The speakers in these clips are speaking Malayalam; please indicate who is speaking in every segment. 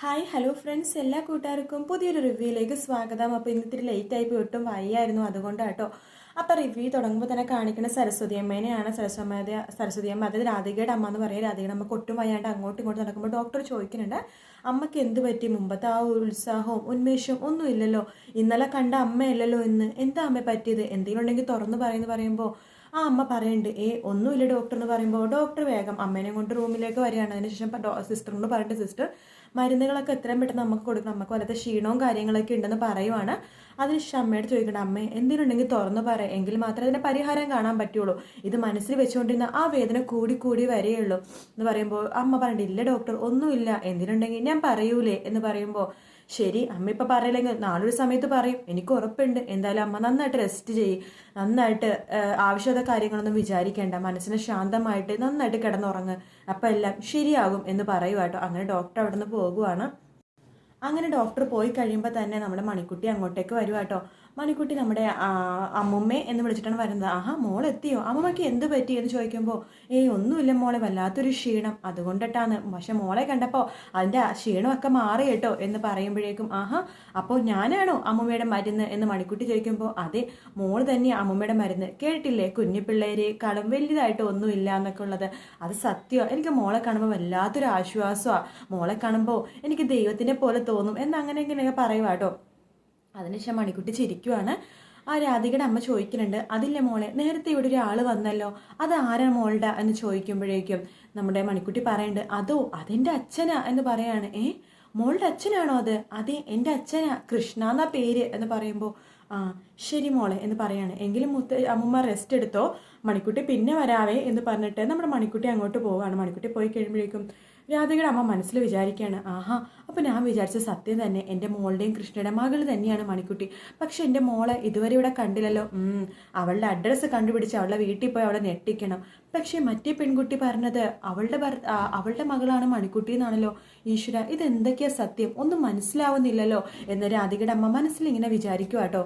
Speaker 1: ഹായ് ഹലോ ഫ്രണ്ട്സ് എല്ലാ കൂട്ടുകാർക്കും പുതിയൊരു റിവ്യൂയിലേക്ക് സ്വാഗതം. അപ്പോൾ ഇന്നിത്തിരി ആയി പോയി ഒട്ടും വയ്യായിരുന്നു അതുകൊണ്ടാട്ടോ അപ്പോൾ റിവ്യൂ തുടങ്ങുമ്പോൾ തന്നെ കാണിക്കുന്ന സരസ്വതി അമ്മേനെയാണ്. സരസ്വതി സരസ്വതി അമ്മ അതായത് രാധികയുടെ അമ്മ എന്ന് പറയുക രാധികയുടെ അമ്മ ഒട്ടും വയ്യാണ്ട് അങ്ങോട്ടും ഇങ്ങോട്ടും നടക്കുമ്പോൾ ഡോക്ടർ ചോദിക്കുന്നുണ്ട് അമ്മയ്ക്ക് എന്ത് പറ്റി? മുമ്പത്തെ ആ ഉത്സാഹവും ഉന്മേഷവും ഒന്നും ഇല്ലല്ലോ. ഇന്നലെ കണ്ട അമ്മയല്ലല്ലോ ഇന്ന്. എന്താ അമ്മ പറ്റിയത്? എന്തെങ്കിലും ഉണ്ടെങ്കിൽ തുറന്ന് പറയുന്നു പറയുമ്പോൾ ആ അമ്മ പറയുന്നുണ്ട് ഏ ഒന്നുമില്ല ഡോക്ടർ എന്ന് പറയുമ്പോൾ. ഡോക്ടർ വേഗം അമ്മേനെ കൊണ്ട് റൂമിലേക്ക് വരികയാണ്. അതിനുശേഷം സിസ്റ്ററിനോട് പറഞ്ഞിട്ട് സിസ്റ്റർ മരുന്നുകളൊക്കെ എത്രയും പെട്ടെന്ന് നമുക്ക് കൊടുക്കണം നമുക്ക് വല്ലാത്ത ക്ഷീണവും കാര്യങ്ങളൊക്കെ ഉണ്ടെന്ന് പറയുവാണ്. അതിനുശേഷം അമ്മയോട് ചോദിക്കണം അമ്മേ എന്തിനുണ്ടെങ്കിൽ തുറന്നു പറ. എങ്കിൽ മാത്രമേ അതിന് പരിഹാരം കാണാൻ പറ്റുള്ളൂ. ഇത് മനസ്സിൽ വെച്ചുകൊണ്ടിരുന്ന ആ വേദന കൂടി കൂടി വരികയുള്ളൂ എന്ന് പറയുമ്പോൾ അമ്മ പറഞ്ഞിട്ട് ഇല്ല ഡോക്ടർ ഒന്നുമില്ല. എന്തിനുണ്ടെങ്കിൽ ഞാൻ പറയൂലേ? എന്ന് പറയുമ്പോൾ ശരി അമ്മ ഇപ്പം പറയില്ലെങ്കിൽ നാളൊരു സമയത്ത് പറയും. എനിക്ക് ഉറപ്പുണ്ട്. എന്തായാലും അമ്മ നന്നായിട്ട് റെസ്റ്റ് ചെയ്യും. നന്നായിട്ട് ആവശ്യമുള്ള കാര്യങ്ങളൊന്നും വിചാരിക്കേണ്ട. മനസ്സിനെ ശാന്തമായിട്ട് നന്നായിട്ട് കിടന്നുറങ്ങ്. അപ്പം എല്ലാം ശരിയാകും എന്ന് പറയുവാട്ടോ അങ്ങനെ ഡോക്ടർ അവിടെ നിന്ന് പോകുവാണ്. അങ്ങനെ ഡോക്ടർ പോയി കഴിയുമ്പോൾ തന്നെ നമ്മുടെ മണിക്കുട്ടി അങ്ങോട്ടേക്ക് വരുവാട്ടോ മണിക്കുട്ടി നമ്മുടെ അമ്മുമ്മേ എന്ന് വിളിച്ചിട്ടാണ് വരുന്നത്. ആഹാ മോൾ എത്തിയോ അമ്മമ്മയ്ക്ക് എന്ത് പറ്റി എന്ന് ചോദിക്കുമ്പോൾ ഏയ് ഒന്നുമില്ല മോളെ വല്ലാത്തൊരു ക്ഷീണം. അതുകൊണ്ടിട്ടാണ്. പക്ഷെ മോളെ കണ്ടപ്പോൾ അതിന്റെ ക്ഷീണമൊക്കെ മാറി കേട്ടോ എന്ന് പറയുമ്പോഴേക്കും ആഹാ അപ്പോൾ ഞാനാണോ അമ്മുമ്മയുടെ മരുന്ന്? എന്ന് മണിക്കുട്ടി ചോദിക്കുമ്പോൾ അതെ മോൾ തന്നെ അമ്മുമ്മയുടെ മരുന്ന്. കേട്ടില്ലേ? കുഞ്ഞു കളം വലിയതായിട്ട് ഒന്നുമില്ല എന്നൊക്കെ ഉള്ളത് അത് സത്യമാണ് എനിക്ക് മോളെ കാണുമ്പോൾ വല്ലാത്തൊരു ആശ്വാസമാണ് മോളെ കാണുമ്പോൾ എനിക്ക് ദൈവത്തിനെ പോലെ തോന്നും. എന്നങ്ങനെ ഇങ്ങനെയൊക്കെ പറയുവാട്ടോ അതിനുശേഷം മണിക്കുട്ടി ചിരിക്കുവാണ്. ആ രാധികയുടെ അമ്മ ചോദിക്കുന്നുണ്ട്. അതില്ല മോളെ നേരത്തെ ഇവിടെ ഒരാൾ വന്നല്ലോ. അത് ആരാ മോളുടെ? എന്ന് ചോദിക്കുമ്പോഴേക്കും നമ്മുടെ മണിക്കുട്ടി പറയുന്നുണ്ട് അതോ അതെന്റെ അച്ഛനാ? എന്ന് പറയാണ്. ഏ മോളുടെ അച്ഛനാണോ അത്? അതെ എന്റെ അച്ഛനാ. കൃഷ്ണ എന്നാ പേര്? എന്ന് പറയുമ്പോൾ ആ ശരി മോളെ എന്ന് പറയാണ്. എങ്കിലും മുത്ത അമ്മമ്മ റെസ്റ്റ് എടുത്തോ? മണിക്കുട്ടി പിന്നെ വരാവേ എന്ന് പറഞ്ഞിട്ട് നമ്മുടെ മണിക്കുട്ടി അങ്ങോട്ട് പോവാണ്. മണിക്കുട്ടി പോയി കഴിയുമ്പോഴേക്കും രാധികയുടെ അമ്മ മനസ്സിൽ വിചാരിക്കുകയാണ് ആഹാ അപ്പോൾ ഞാൻ വിചാരിച്ച സത്യം തന്നെ എന്റെ മോളുടെയും കൃഷ്ണയുടെ മകൾ തന്നെയാണ് മണിക്കുട്ടി. പക്ഷെ എന്റെ മോളെ ഇതുവരെ ഇവിടെ കണ്ടില്ലല്ലോ. അവളുടെ അഡ്രസ്സ് കണ്ടുപിടിച്ച് അവളുടെ വീട്ടിൽ പോയി അവളെ ഞെട്ടിക്കണം. പക്ഷേ മറ്റേ പെൺകുട്ടി പറഞ്ഞത് അവളുടെ അവളുടെ മകളാണ് മണിക്കുട്ടി എന്നാണല്ലോ. ഈശ്വര ഇതെന്തൊക്കെയാ സത്യം? ഒന്നും മനസ്സിലാവുന്നില്ലല്ലോ. എന്ന് രാധികയുടെ അമ്മ മനസ്സിൽ ഇങ്ങനെ വിചാരിക്കുക കേട്ടോ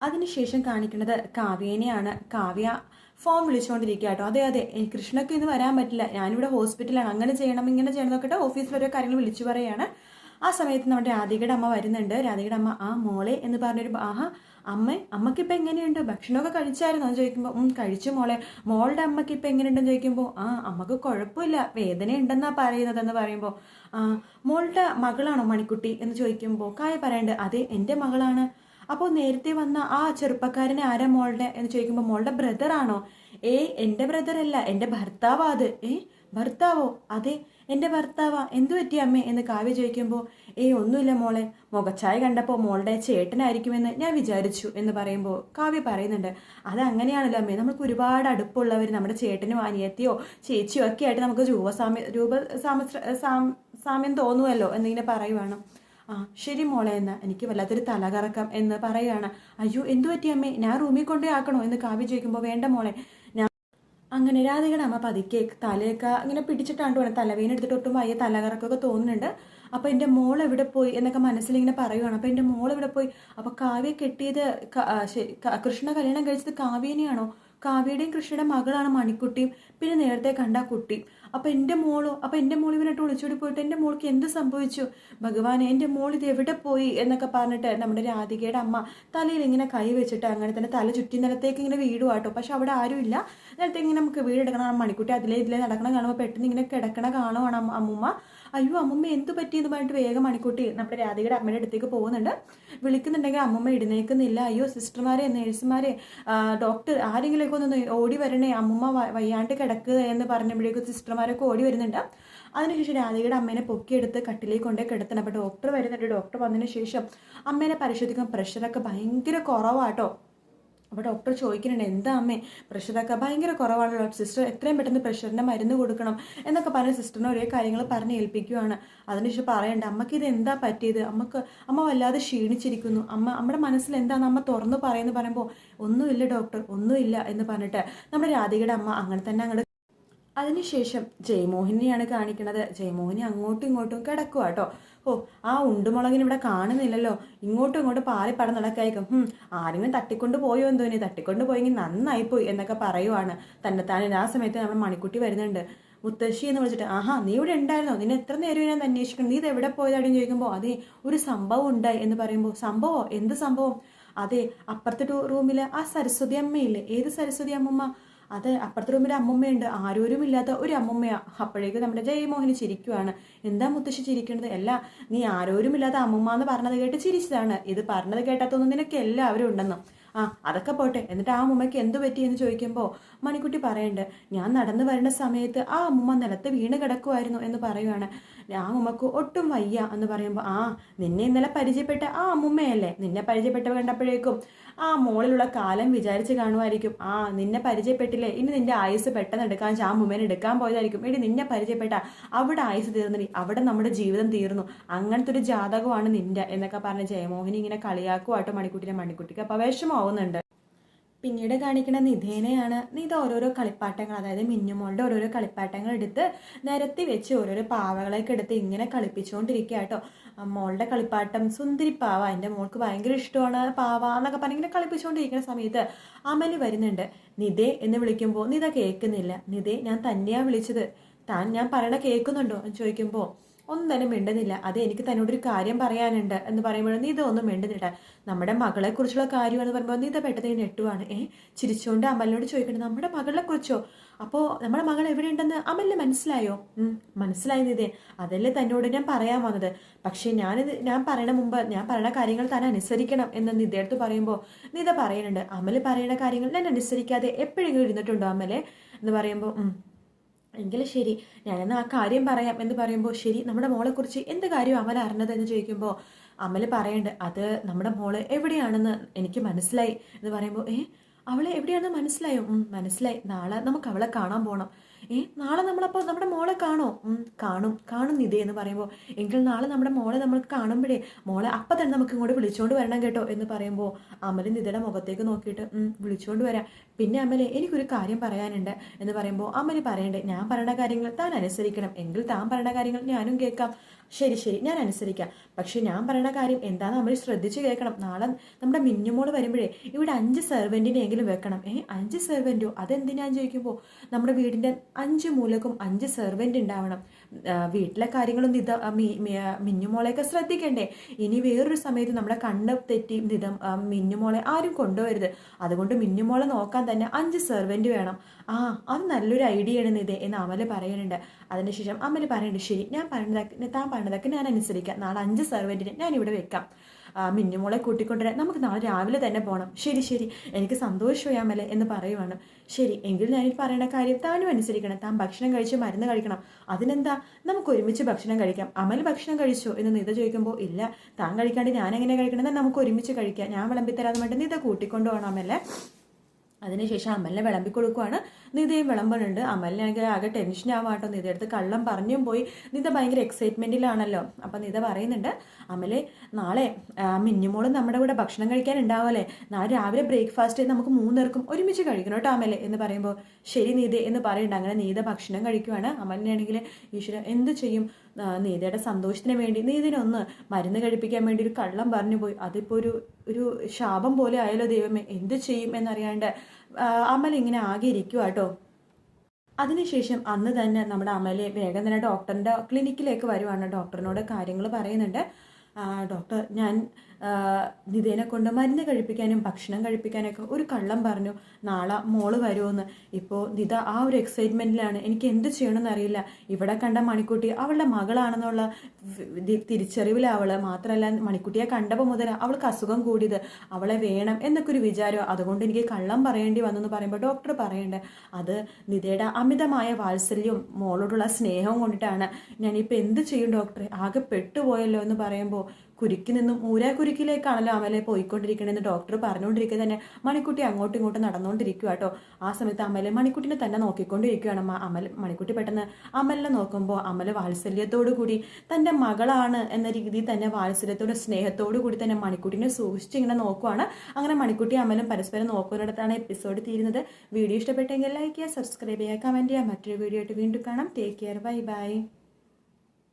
Speaker 1: അതിനുശേഷം കാണിക്കുന്നത് കാവ്യേനെയാണ്. കാവ്യ ഫോം വിളിച്ചുകൊണ്ടിരിക്കുക കേട്ടോ. അതെ അതെ. കൃഷ്ണക്ക് ഇന്ന് വരാൻ പറ്റില്ല. ഞാനിവിടെ ഹോസ്പിറ്റലാണ്. അങ്ങനെ ചെയ്യണം ഇങ്ങനെ ചെയ്യണം നോക്കട്ടെ ഓഫീസിൽ ഓരോ കാര്യങ്ങൾ വിളിച്ചു പറയുകയാണ് ആ സമയത്ത് നമ്മുടെ രാധികയുടെ അമ്മ വരുന്നുണ്ട്. രാധികയുടെ അമ്മ ആ മോളെ എന്ന് പറഞ്ഞൊരു ആഹാ അമ്മ അമ്മക്കിപ്പോൾ എങ്ങനെയുണ്ട്? ഭക്ഷണമൊക്കെ കഴിച്ചായിരുന്നു? എന്ന് ചോദിക്കുമ്പോൾ കഴിച്ചു മോളെ. മോളുടെ അമ്മയ്ക്ക് ഇപ്പം എങ്ങനെയുണ്ടെന്ന് ചോദിക്കുമ്പോൾ ആ അമ്മയ്ക്ക് കുഴപ്പമില്ല. വേദന പറയുന്നത് എന്ന് പറയുമ്പോൾ ആ മോളുടെ മകളാണോ മണിക്കുട്ടി? എന്ന് ചോദിക്കുമ്പോൾ കായ പറയണ്ട്. അതെ എന്റെ മകളാണ്. അപ്പോൾ നേരത്തെ വന്ന ആ ചെറുപ്പക്കാരനെ ആരാ മോളുടെ എന്ന് ചോദിക്കുമ്പോൾ മോളുടെ ബ്രദറാണോ ഏ എന്റെ ബ്രദറല്ല എന്റെ ഭർത്താവാ അത്. ഏ ഭർത്താവോ? അതെ എന്റെ ഭർത്താവാ. എന്തു പറ്റി അമ്മേ? എന്ന് കാവ്യ ചോദിക്കുമ്പോൾ ഏ ഒന്നുമില്ല മോളെ. മുഖച്ചായ കണ്ടപ്പോൾ മോളുടെ ചേട്ടനായിരിക്കുമെന്ന് ഞാൻ വിചാരിച്ചു എന്ന് പറയുമ്പോൾ കാവ്യ പറയുന്നുണ്ട് അത് അങ്ങനെയാണല്ലോ അമ്മേ. നമുക്ക് ഒരുപാട് അടുപ്പുള്ളവർ നമ്മുടെ ചേട്ടനും അനിയത്തിയോ ചേച്ചിയോ ഒക്കെ ആയിട്ട് നമുക്ക് രൂപസാമ്യ രൂപ സാമ്യം തോന്നുമല്ലോ എന്നിങ്ങനെ പറയുവാണ്. ആ ശരി മോളെ എന്ന് എനിക്ക് വല്ലാത്തൊരു തലകറക്കം എന്ന് പറയുകയാണ്. അയ്യോ എന്തു പറ്റി അമ്മേ? ഞാൻ റൂമിൽ കൊണ്ടേ ആക്കണോ എന്ന് കാവ്യ ചോദിക്കുമ്പോൾ വേണ്ട മോളെ ഞാൻ അങ്ങനെ രാധികയുടെ അമ്മ പതുക്കെ തലയൊക്കെ അങ്ങനെ പിടിച്ചിട്ടാണ്ട് വേണം തലവേന എടുത്തിട്ട് ഒട്ടും വയ്യ തലകറക്കമൊക്കെ തോന്നുന്നുണ്ട്. അപ്പോൾ എന്റെ മോൾ എവിടെ പോയി എന്നൊക്കെ മനസ്സിലിങ്ങനെ പറയുകയാണ് അപ്പോൾ എന്റെ മോൾ എവിടെ പോയി? അപ്പോൾ കാവ്യ കെട്ടിയത് കൃഷ്ണ കല്യാണം കഴിച്ചത് കാവ്യനെയാണോ? കാവ്യയുടെയും കൃഷ്ണയുടെ മകളാണ് മണിക്കുട്ടിയും. പിന്നെ നേരത്തെ കണ്ട കുട്ടി. അപ്പോൾ എന്റെ മോളോ അപ്പോൾ എന്റെ മോൾ ഇവനായിട്ട് ഒളിച്ചോടി പോയിട്ട് എന്റെ മോൾക്ക് എന്ത് സംഭവിച്ചു? ഭഗവാനെ എന്റെ മോൾ ഇത് എവിടെ പോയി? എന്നൊക്കെ പറഞ്ഞിട്ട് നമ്മുടെ രാധികയുടെ അമ്മ തലയിൽ ഇങ്ങനെ കൈ വെച്ചിട്ട് അങ്ങനെ തന്നെ തല ചുറ്റി നിലത്തേക്ക് ഇങ്ങനെ വീടുവാട്ടോ പക്ഷെ അവിടെ ആരുമില്ല. നിലത്തേക്ക് ഇങ്ങനെ നമുക്ക് വീടെടുക്കണം മണിക്കുട്ടി അതിലേ ഇതിലേ നടക്കണ കാണുമ്പോൾ പെട്ടെന്ന് ഇങ്ങനെ കിടക്കണ കാണുവാണ് അമ്മൂമ്മ. അയ്യോ അമ്മമ്മ എന്ത് പറ്റിയെന്ന് പറഞ്ഞിട്ട് വേഗം മണിക്കുട്ടി നമ്മുടെ രാധികയുടെ അമ്മയുടെ അടുത്തേക്ക് പോകുന്നുണ്ട്. വിളിക്കുന്നുണ്ടെങ്കിൽ അമ്മമ്മ ഇടുന്നേക്കുന്നില്ല അയ്യോ സിസ്റ്റർമാരെ നേഴ്സുമാരെ ഡോക്ടർ ആരെങ്കിലുമൊക്കെ ഒന്ന് ഓടി വരണേ. അമ്മമ്മ വയ്യാണ്ട് കിടക്കുക എന്ന് പറഞ്ഞപ്പോഴേക്കും സിസ്റ്റർമാരൊക്കെ ഓടി വരുന്നുണ്ട്. അതിനുശേഷം രാധികയുടെ അമ്മേനെ പൊക്കിയെടുത്ത് കട്ടിലേക്ക് കൊണ്ടേ കിടത്തണം. അപ്പോൾ ഡോക്ടർ വരുന്നുണ്ട്. ഡോക്ടർ വന്നതിന് ശേഷം അമ്മേനെ പരിശോധിക്കാൻ പ്രഷറൊക്കെ ഭയങ്കര കുറവാട്ടോ. അപ്പോൾ ഡോക്ടർ ചോദിക്കുന്നുണ്ട് എന്താ അമ്മേ? പ്രഷറൊക്കെ ഭയങ്കര കുറവാണല്ലോ. സിസ്റ്റർ എത്രയും പെട്ടെന്ന് പ്രഷറിന്റെ മരുന്ന് കൊടുക്കണം എന്നൊക്കെ പറഞ്ഞ് സിസ്റ്ററിനെ ഒരേ കാര്യങ്ങൾ പറഞ്ഞ് ഏൽപ്പിക്കുകയാണ് അതിനുശേഷം പറയണ്ട അമ്മയ്ക്ക് ഇത് എന്താ പറ്റിയത്? അമ്മയ്ക്ക് അമ്മ വല്ലാതെ ക്ഷീണിച്ചിരിക്കുന്നു. അമ്മ നമ്മുടെ മനസ്സിൽ എന്താണ് അമ്മ തുറന്നു പറയുന്നു പറയുമ്പോൾ ഒന്നുമില്ല ഡോക്ടർ ഒന്നുമില്ല എന്ന് പറഞ്ഞിട്ട് നമ്മുടെ രാധികയുടെ അമ്മ അങ്ങനെ തന്നെ അങ്ങോട്ട് അതിനുശേഷം ജയമോഹിനിയാണ് കാണിക്കുന്നത് ജയമോഹിനി അങ്ങോട്ടും ഇങ്ങോട്ടും കിടക്കുക കേട്ടോ ഓ ആ ഉണ്ടുമുളകിന് ഇവിടെ കാണുന്നില്ലല്ലോ. ഇങ്ങോട്ടും ഇങ്ങോട്ടും പാറി പടം നടക്കായിരിക്കും. ആരെങ്കിലും തട്ടിക്കൊണ്ട് പോയോ എന്തോ ഇനി തട്ടിക്കൊണ്ട് പോയെങ്കിൽ നന്നായി പോയി എന്നൊക്കെ പറയുവാണ്. തന്നെത്താൻ ആ സമയത്ത് നമ്മൾ മണിക്കുട്ടി വരുന്നുണ്ട്. മുത്തശ്ശി എന്ന് വിളിച്ചിട്ട് ആഹാ നീ ഇവിടെ ഉണ്ടായിരുന്നോ? നിന്നെ എത്ര നേരം ഞാൻ അന്വേഷിക്കണം? നീ ഇത് എവിടെ പോയതാണെന്ന് ചോദിക്കുമ്പോൾ അതെ ഒരു സംഭവം ഉണ്ടായി എന്ന് പറയുമ്പോൾ സംഭവം? എന്ത് സംഭവം? അതെ അപ്പുറത്തെ റൂമിൽ ആ സരസ്വതി അമ്മയില്ലേ? ഏത് സരസ്വതി അമ്മമ്മ? അത് അപ്പുറത്തെ റൂമിൽ അമ്മമ്മയുണ്ട് ആരോരും ഇല്ലാത്ത ഒരു അമ്മമ്മയാ. അപ്പോഴേക്ക് നമ്മുടെ ജയമോഹന് ചിരിക്കുവാണ്. എന്താ മുത്തശ്ശി ചിരിക്കേണ്ടത് അല്ല നീ ആരോരും ഇല്ലാത്ത അമ്മമ്മ എന്ന് പറഞ്ഞത് കേട്ട് ചിരിച്ചതാണ്. ഇത് പറഞ്ഞത് കേട്ടാത്തൊന്നും നിനക്ക് എല്ലാവരും ഉണ്ടെന്നും. ആ അതൊക്കെ പോട്ടെ. എന്നിട്ട് ആ അമ്മയ്ക്ക് എന്തു പറ്റി എന്ന് ചോദിക്കുമ്പോൾ മണിക്കുട്ടി പറയണ്ട് ഞാൻ നടന്നു വരുന്ന സമയത്ത് ആ അമ്മമ്മ നിലത്ത് വീണ് കിടക്കുമായിരുന്നു എന്ന് പറയുവാണ്. ആ അമ്മയ്ക്ക് ഒട്ടും വയ്യ എന്ന് പറയുമ്പോൾ ആ നിന്നെ ഇന്നലെ പരിചയപ്പെട്ട ആ അമ്മുമ്മയല്ലേ? നിന്നെ പരിചയപ്പെട്ട കണ്ടപ്പോഴേക്കും ആ മോളിലുള്ള കാലം വിചാരിച്ച് കാണുമായിരിക്കും. ആ നിന്നെ പരിചയപ്പെട്ടില്ലേ? ഇനി നിന്റെ ആയുസ് പെട്ടെന്ന് എടുക്കാൻ ആ അമ്മുമ്മേനെ എടുക്കാൻ പോയതായിരിക്കും. എടി നിന്നെ പരിചയപ്പെട്ട അവിടെ ആയുസ് തീർന്നിടി അവിടെ നമ്മുടെ ജീവിതം തീർന്നു. അങ്ങനത്തെ ഒരു ജാതകമാണ് നിന്റെ എന്നൊക്കെ പറഞ്ഞ് ജയമോഹിനി ഇങ്ങനെ കളിയാക്കുമായിട്ട് മണിക്കുട്ടിനെ മണിക്കുട്ടിക്ക് അപ്പോൾ വിഷമാവുന്നുണ്ട് പിന്നീട് കാണിക്കുന്ന നിധേനയാണ് നിധ ഓരോരോ കളിപ്പാട്ടങ്ങൾ അതായത് മിന്നുമോളുടെ ഓരോരോ കളിപ്പാട്ടങ്ങൾ എടുത്ത് നിരത്തി വെച്ച് ഓരോരോ പാവകളൊക്കെ എടുത്ത് ഇങ്ങനെ കളിപ്പിച്ചുകൊണ്ടിരിക്കുക കേട്ടോ മോളുടെ കളിപ്പാട്ടം സുന്ദരി പാവ എന്റെ മോൾക്ക് ഭയങ്കര ഇഷ്ടമാണ് പാവ എന്നൊക്കെ പറഞ്ഞ് ഇങ്ങനെ കളിപ്പിച്ചുകൊണ്ടിരിക്കുന്ന സമയത്ത് അമലി വരുന്നുണ്ട്. നിതേ എന്ന് വിളിക്കുമ്പോൾ നിത കേൾക്കുന്നില്ല നിതേ ഞാൻ തന്നെയാണ് വിളിച്ചത്. താൻ ഞാൻ പറയണ കേൾക്കുന്നുണ്ടോ എന്ന് ചോദിക്കുമ്പോൾ ഒന്നും തന്നെ മിണ്ടുന്നില്ല. അത് എനിക്ക് തന്നോടൊരു കാര്യം പറയാനുണ്ട് എന്ന് പറയുമ്പോൾ നീ ഇതൊന്നും മിണ്ടുന്നില്ല. നമ്മുടെ മകളെ കുറിച്ചുള്ള കാര്യമെന്ന് പറയുമ്പോൾ നീ ഇത് പെട്ടെന്ന് നെട്ടുവാണ് ഏ ചിരിച്ചുകൊണ്ട് അമലിനോട് ചോദിക്കണം നമ്മുടെ മകളെ കുറിച്ചോ അപ്പോൾ നമ്മുടെ മകൾ എവിടെയുണ്ടെന്ന് അമലിന് മനസ്സിലായോ? മനസ്സിലായി നിതേ അതല്ലേ തന്നോട് ഞാൻ പറയാൻ വന്നത്. പക്ഷേ ഞാനിത് ഞാൻ പറയണ മുമ്പ് ഞാൻ പറയണ കാര്യങ്ങൾ താൻ അനുസരിക്കണം എന്ന് നിതേടുത്ത് പറയുമ്പോൾ നിത പറയുന്നുണ്ട്. അമൽ പറയുന്ന കാര്യങ്ങൾ ഞാൻ അനുസരിക്കാതെ എപ്പോഴെങ്കിലും ഇരുന്നിട്ടുണ്ടോ അമലെ? എന്ന് പറയുമ്പോൾ എങ്കിലും ശരി. ഞാനെന്ന് ആ കാര്യം പറയാം എന്ന് പറയുമ്പോൾ ശരി നമ്മുടെ മോളെക്കുറിച്ച് എന്ത് കാര്യം അമൽ അറിഞ്ഞത്? എന്ന് ചോദിക്കുമ്പോൾ അമൽ പറയണ്ട് അത് നമ്മുടെ മോൾ എവിടെയാണെന്ന് എനിക്ക് മനസ്സിലായി. എന്ന് പറയുമ്പോൾ ഏ അവളെ എവിടെയാണെന്ന് മനസ്സിലായോ? മനസ്സിലായി. നാളെ നമുക്ക് അവളെ കാണാൻ പോകണം ഏ നാളെ നമ്മളപ്പോൾ നമ്മുടെ മോളെ കാണോ? കാണും കാണും നിധി എന്ന് പറയുമ്പോൾ എങ്കിൽ നാളെ നമ്മുടെ മോളെ നമ്മൾക്ക് കാണുമ്പോഴേ മോളെ അപ്പം തന്നെ നമുക്ക് ഇങ്ങോട്ട് വിളിച്ചുകൊണ്ട് വരണം കേട്ടോ എന്ന് പറയുമ്പോൾ അമൽ നിധിയുടെ മുഖത്തേക്ക് നോക്കിയിട്ട് വിളിച്ചുകൊണ്ട് വരാം. പിന്നെ അമലെ എനിക്കൊരു കാര്യം പറയാനുണ്ട് എന്ന് പറയുമ്പോൾ അമൽ പറയണ്ടേ ഞാൻ പറയുന്ന കാര്യങ്ങൾ താൻ അനുസരിക്കണം. എങ്കിൽ താൻ പറയുന്ന കാര്യങ്ങൾ ഞാനും കേൾക്കാം. ശരി ശരി. ഞാൻ അനുസരിക്കാം. പക്ഷെ ഞാൻ പറയുന്ന കാര്യം എന്താണെന്ന് നമ്മൾ ശ്രദ്ധിച്ച് കേൾക്കണം. നാളെ നമ്മുടെ മിന്നുമോൾ വരുമ്പോഴേ ഇവിടെ അഞ്ച് സെർവന്റിനെങ്കിലും വെക്കണം. ഏ അഞ്ച് സെർവന്റോ അതെന്തിനാന്ന് ചോദിക്കുമ്പോൾ നമ്മുടെ വീടിന്റെ അഞ്ച് മൂലക്കും അഞ്ച് സെർവന്റ് ഉണ്ടാവണം. വീട്ടിലെ കാര്യങ്ങളും നിത മിന്നുമോളെയൊക്കെ ശ്രദ്ധിക്കണ്ടേ? ഇനി വേറൊരു സമയത്ത് നമ്മുടെ കണ്ണ് തെറ്റി നിത മിന്നുമോളെ ആരും കൊണ്ടുവരുത് അതുകൊണ്ട് മിന്നുമോളെ നോക്കാൻ തന്നെ അഞ്ച് സെർവന്റ് വേണം. ആ അത് നല്ലൊരു ഐഡിയ ആണ് നിതേ എന്ന് അമൽ പറയുന്നുണ്ട്. അതിനുശേഷം അമൽ പറയുന്നുണ്ട് ശരി ഞാൻ പറഞ്ഞതൊക്കെ താൻ പറഞ്ഞതൊക്കെ ഞാൻ അനുസരിക്കാം. നാളെ അഞ്ച് സെർവന്റിനെ ഞാൻ ഇവിടെ വെക്കാം. മിന്നുമോളെ കൂട്ടിക്കൊണ്ടുവരാൻ നമുക്ക് നാളെ രാവിലെ തന്നെ പോകണം ശരി ശരി. എനിക്ക് സന്തോഷമാമല്ലേ എന്ന് പറയുവാണ്. ശരി എങ്കിൽ ഈ പറയുന്ന കാര്യം താനും അനുസരിക്കണം. താൻ ഭക്ഷണം കഴിച്ച് മരുന്ന് കഴിക്കണം. അതിനെന്താ? നമുക്ക് ഒരുമിച്ച് ഭക്ഷണം കഴിക്കാം. അമൽ ഭക്ഷണം കഴിച്ചോ എന്ന് നിത ചോദിക്കുമ്പോൾ ഇല്ല താൻ കഴിക്കാണ്ട് ഞാൻ എങ്ങനെ കഴിക്കണം നമുക്ക് ഒരുമിച്ച് കഴിക്കാം. ഞാൻ വിളമ്പിത്തരാതെ വേണ്ടി നിത കൂട്ടിക്കൊണ്ടു പോകണം അമല്ലേ അതിനുശേഷം അമലിനെ വിളമ്പി കൊടുക്കുവാണ് നിതയും വിളമ്പുന്നുണ്ട്. അമലിനാണെങ്കിൽ ആകെ ടെൻഷൻ ആവാട്ടോ. നിത എടുത്ത് കള്ളം പറഞ്ഞും പോയി. നിത ഭയങ്കര എക്സൈറ്റ്മെന്റിലാണല്ലോ അപ്പം നിത പറയുന്നുണ്ട് അമലെ നാളെ മിന്നിമോൾ നമ്മുടെ കൂടെ ഭക്ഷണം കഴിക്കാൻ ഉണ്ടാവല്ലേ നാളെ രാവിലെ ബ്രേക്ക്ഫാസ്റ്റ് നമുക്ക് മൂന്നേർക്കും ഒരുമിച്ച് കഴിക്കണം കേട്ടോ അമലെ. എന്ന് പറയുമ്പോൾ ശരി നീത എന്ന് പറയുന്നുണ്ട്. അങ്ങനെ നീത ഭക്ഷണം കഴിക്കുവാണ്. അമലിനാണെങ്കിൽ ഈശ്വര എന്ത് ചെയ്യും? നീതയുടെ സന്തോഷത്തിന് വേണ്ടി. നീതിനൊന്ന് മരുന്ന് കഴിപ്പിക്കാൻ വേണ്ടി ഒരു കള്ളം പറഞ്ഞു പോയി. അതിപ്പോൾ ഒരു ഒരു ശാപം പോലെ ആയാലോ ദൈവമേ. എന്ത് ചെയ്യും എന്നറിയാണ്ട് അമൽ ഇങ്ങനെ ആകെ ഇരിക്കുക കേട്ടോ അതിനുശേഷം അന്ന് തന്നെ നമ്മുടെ അമലെ വേഗം തന്നെ ഡോക്ടറിന്റെ ക്ലിനിക്കിലേക്ക് വരുവാണ്. ഡോക്ടറിനോട് കാര്യങ്ങൾ പറയുന്നുണ്ട്. ഡോക്ടർ ഞാൻ നിതേനെ കൊണ്ട് മരുന്ന് കഴിപ്പിക്കാനും ഭക്ഷണം കഴിപ്പിക്കാനൊക്കെ ഒരു കള്ളം പറഞ്ഞു. നാളെ മോൾ വരുമെന്ന് ഇപ്പോൾ നിത ആ ഒരു എക്സൈറ്റ്മെന്റിലാണ് എനിക്ക് എന്ത് ചെയ്യണമെന്ന് അറിയില്ല. ഇവിടെ കണ്ട മണിക്കുട്ടി അവളുടെ മകളാണെന്നുള്ള തിരിച്ചറിവിൽ മാത്രമല്ല മണിക്കുട്ടിയെ കണ്ടപ്പോൾ മുതൽ അവൾക്ക് അസുഖം കൂടിയത്. അവളെ വേണം എന്നൊക്കെ ഒരു വിചാരം അതുകൊണ്ട് എനിക്ക് കള്ളം പറയേണ്ടി വന്നെന്ന് പറയുമ്പോൾ ഡോക്ടർ പറയണ്ടേ. അത് നിതയുടെ അമിതമായ വാത്സല്യവും മോളോടുള്ള സ്നേഹവും കൊണ്ടിട്ടാണ്. ഞാനിപ്പോൾ എന്ത് ചെയ്യും ഡോക്ടറെ ആകെ പെട്ടുപോയല്ലോ എന്ന് പറയുമ്പോൾ കുരുക്കി നിന്നും ഊരാക്കുരുക്കിലേക്കാണല്ലോ അമലെ പോയിക്കൊണ്ടിരിക്കണമെന്ന് ഡോക്ടർ പറഞ്ഞുകൊണ്ടിരിക്കുക തന്നെ മണിക്കുട്ടി അങ്ങോട്ടും ഇങ്ങോട്ടും നടന്നുകൊണ്ടിരിക്കുക കേട്ടോ. ആ സമയത്ത് അമലെ മണിക്കുട്ടിനെ തന്നെ നോക്കിക്കൊണ്ടിരിക്കുകയാണ് അമൽ മണിക്കുട്ടി പെട്ടെന്ന് അമലിനെ നോക്കുമ്പോൾ അമൽ വാത്സല്യത്തോടു കൂടി തന്റെ മകളാണ് എന്ന രീതിയിൽ തന്നെ വാത്സല്യത്തോട് സ്നേഹത്തോടു കൂടി തന്നെ മണിക്കുട്ടിനെ സൂക്ഷിച്ച് ഇങ്ങനെ നോക്കുവാണ്. അങ്ങനെ മണിക്കുട്ടി അമലും പരസ്പരം നോക്കുന്നിടത്താണ് എപ്പിസോഡ് തീരുന്നത്. വീഡിയോ ഇഷ്ടപ്പെട്ടെങ്കിൽ ലൈക്ക് ചെയ്യുക സബ്സ്ക്രൈബ് ചെയ്യുക കമന്റ് ചെയ്യുക. മറ്റൊരു വീഡിയോ ആയിട്ട് വീണ്ടും കാണാം. Take care bye bye